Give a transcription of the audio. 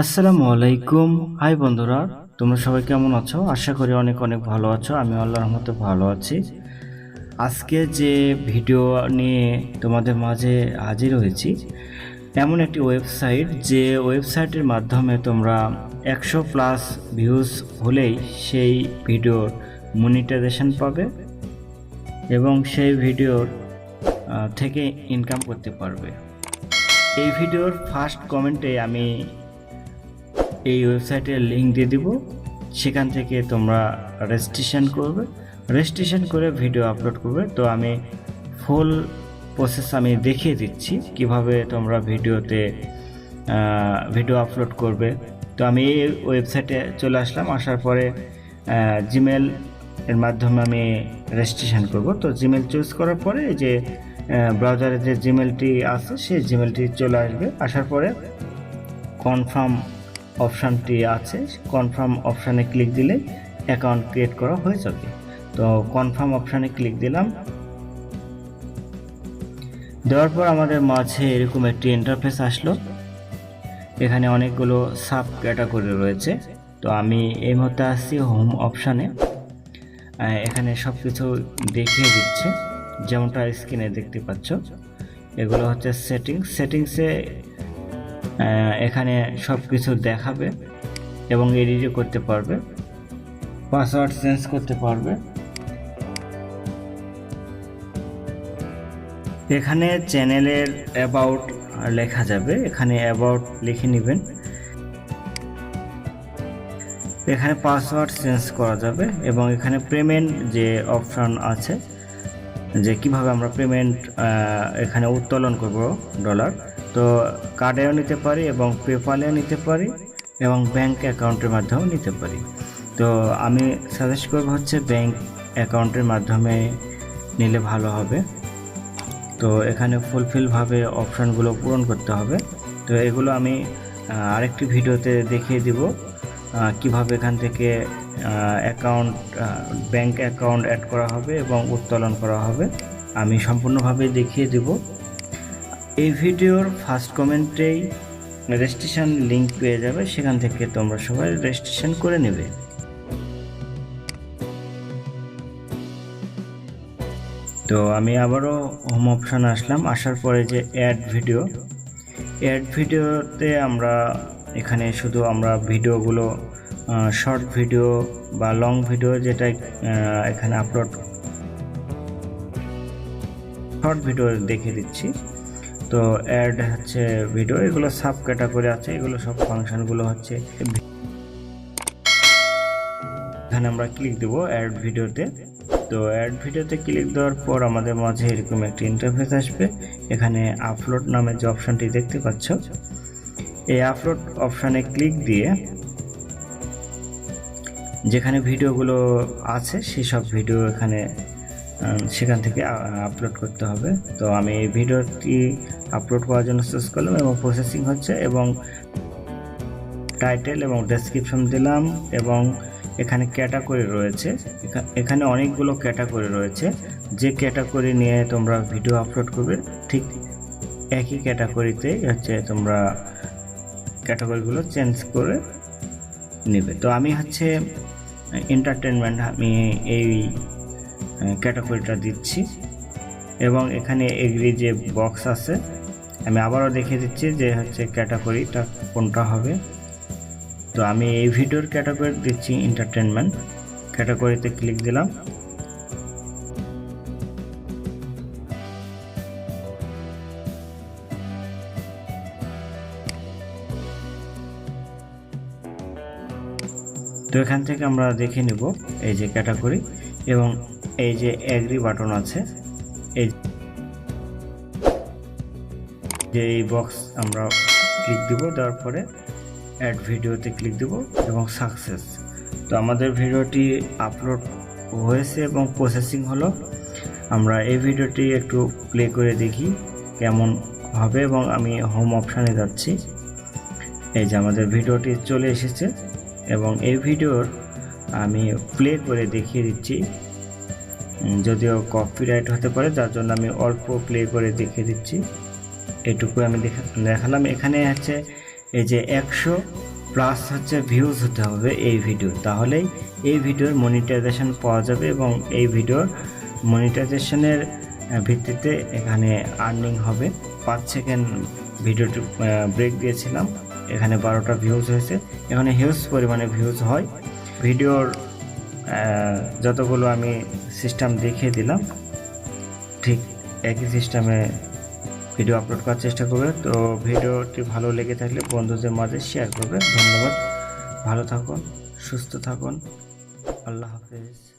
আসসালামু আলাইকুম। হাই বন্ধুরা, তোমরা সবাই কেমন আছো? আশা করি অনেক অনেক ভালো আছো। আমি আল্লাহর রহমতে ভালো আছি। আজকে যে ভিডিও নিয়ে তোমাদের মাঝে হাজির হয়েছি, এমন একটি ওয়েবসাইট যে ওয়েবসাইটের মাধ্যমে তোমরা একশো প্লাস ভিউজ হলেই সেই ভিডিওর মনিটাইজেশন পাবে এবং সেই ভিডিওর থেকে ইনকাম করতে পারবে। এই ভিডিওর ফার্স্ট কমেন্টে আমি এই ওয়েবসাইটের লিঙ্ক দিয়ে দিব। সেখান থেকে তোমরা রেজিস্ট্রেশন করবে। রেজিস্ট্রেশন করে ভিডিও আপলোড করবে। তো আমি ফুল প্রসেস আমি দেখিয়ে দিচ্ছি কীভাবে তোমরা ভিডিওতে ভিডিও আপলোড করবে। তো আমি এই ওয়েবসাইটে চলে আসলাম। আসার পরে জিমেল এর মাধ্যমে আমি রেজিস্ট্রেশন করব। তো জিমেল চুজ করার পরে যে ব্রাউজারে যে জিমেলটি আছে, সেই জিমেলটি চলে আসবে। আসার পরে কনফার্ম অপশানটি আছে। কনফার্ম অপশানে ক্লিক দিলে অ্যাকাউন্ট ক্রিয়েট করা হয়ে যাবে। তো কনফার্ম অপশানে ক্লিক দিলাম। দেওয়ার পর আমাদের মাঝে এরকম একটি ইন্টারফেস আসলো। এখানে অনেকগুলো সাব ক্যাটাগরি রয়েছে। তো আমি এই মুহূর্তে আসছি হোম অপশানে এখানে সব কিছু দেখিয়ে দিচ্ছে। যেমনটা স্ক্রিনে দেখতে পাচ্ছ। এগুলো হচ্ছে সেটিংস সেটিংসে এখানে সব কিছু দেখাবে এবং এডিটও করতে পারবে। পাসওয়ার্ড চেঞ্জ করতে পারবে। এখানে চ্যানেলের অ্যাবাউট লেখা যাবে। এখানে অ্যাবাউট লিখে নেবেন। এখানে পাসওয়ার্ড চেঞ্জ করা যাবে এবং এখানে পেমেন্ট যে অপশন আছে যে কীভাবে আমরা পেমেন্ট এখানে উত্তোলন করব ডলার তো কার্ডেও নিতে পারি এবং পেপালেও নিতে পারি এবং ব্যাংক অ্যাকাউন্টের মাধ্যমেও নিতে পারি। তো আমি সাজেস্ট করব হচ্ছে ব্যাংক অ্যাকাউন্টের মাধ্যমে নিলে ভালো হবে। তো এখানে ফুলফিলভাবে অপশানগুলো পূরণ করতে হবে। তো এগুলো আমি আরেকটি ভিডিওতে দেখিয়ে দিব। কীভাবে এখান থেকে অ্যাকাউন্ট ব্যাংক অ্যাকাউন্ট অ্যাড করা হবে এবং উত্তোলন করা হবে, আমি সম্পূর্ণভাবে দেখিয়ে দেব। এই ভিডিওর ফার্স্ট কমেন্টেই রেজিস্ট্রেশন লিঙ্ক পেয়ে যাবে, সেখান থেকে তোমরা সবাই রেজিস্ট্রেশন করে নেবে। তো আমি আবারও হোম অপশান আসলাম, আসার পরে যে অ্যাড ভিডিও অ্যাড ভিডিওতে আমরা এখানে শুধু আমরা ভিডিওগুলো শর্ট ভিডিও বা লং ভিডিও যেটা এখানে আপলোড শর্ট ভিডিও দেখে দিচ্ছি। তো অ্যাড হচ্ছে ভিডিও এগুলো সাব ক্যাটাগরি আছে, এগুলো সব ফাংশনগুলো হচ্ছে। এখানে আমরা ক্লিক দেব অ্যাড ভিডিওতে তো অ্যাড ভিডিওতে ক্লিক দেওয়ার পর আমাদের মাঝে এরকম একটি ইন্টারফেস আসবে। এখানে আপলোড নামে যে অপশনটি দেখতে পাচ্ছ এই আপলোড অপশানে ক্লিক দিয়ে যেখানে ভিডিওগুলো আছে, সেসব ভিডিও এখানে সেখান থেকে আপলোড করতে হবে। তো আমি এই ভিডিওটি আপলোড করার জন্য চুজ করলাম এবং প্রসেসিং হচ্ছে এবং টাইটেল এবং ডেসক্রিপশন দিলাম এবং এখানে ক্যাটাগরি রয়েছে। এখানে অনেকগুলো ক্যাটাগরি রয়েছে। যে ক্যাটাগরি নিয়ে তোমরা ভিডিও আপলোড করবে, ঠিক একই ক্যাটাগরিতে হচ্ছে তোমরা ক্যাটাগরিগুলো চেঞ্জ করে নেবে। তো আমি হচ্ছে এন্টারটেনমেন্ট আমি এই ক্যাটাগরিটা দিচ্ছি। এবং এখানে এগ্রি যে বক্স আছে, আমি আবারও দেখিয়ে দিচ্ছি যে হচ্ছে ক্যাটাগরিটা কোনটা হবে। তো আমি এই ভিডিওর ক্যাটাগরি দিচ্ছি এন্টারটেনমেন্ট ক্যাটাগরিতে ক্লিক দিলাম। তো এখান থেকে আমরা দেখে নিব এই যে ক্যাটাগরি এবং এই যে অ্যাগ্রি বাটন আছে, এই যে এই বক্স আমরা ক্লিক দিব, দেওয়ার পরে অ্যাড ভিডিওতে ক্লিক দিব এবং সাকসেস। তো আমাদের ভিডিওটি আপলোড হয়েছে এবং প্রসেসিং হলো। আমরা এই ভিডিওটি একটু প্লে করে দেখি কেমন হবে এবং আমি হোম অপশানে যাচ্ছি। এই যে আমাদের ভিডিওটি চলে এসেছে। এবং এই ভিডিওর আমি প্লে করে দেখিয়ে দিচ্ছি। যদিও কপিরাইট হতে পারে, যার জন্য আমি অল্প প্লে করে দেখিয়ে দিচ্ছি। এটুকু আমি দেখা- দেখালাম। এখানে আছে এই যে একশো প্লাস হচ্ছে ভিউজ হতে হবে এই ভিডিও তাহলেই এই ভিডিওর মনিটাইজেশন পাওয়া যাবে এবং এই ভিডিওর মনিটাইজেশনের ভিত্তিতে এখানে আর্নিং হবে। পাঁচ সেকেন্ড ভিডিওটি ব্রেক দিয়েছিলাম। এখানে বারোটা ভিউজ হয়েছে। এখানে হিউজ পরিমাণে ভিউজ হয়। ভিডিওর যতগুলো আমি সিস্টেম দেখিয়ে দিলাম, ঠিক একই সিস্টেমে ভিডিও আপলোড করার চেষ্টা করবে। তো ভিডিওটি ভালো লেগে থাকলে বন্ধুদের মাঝে শেয়ার করবে। ধন্যবাদ। ভালো থাকুন, সুস্থ থাকুন। আল্লাহ হাফেজ।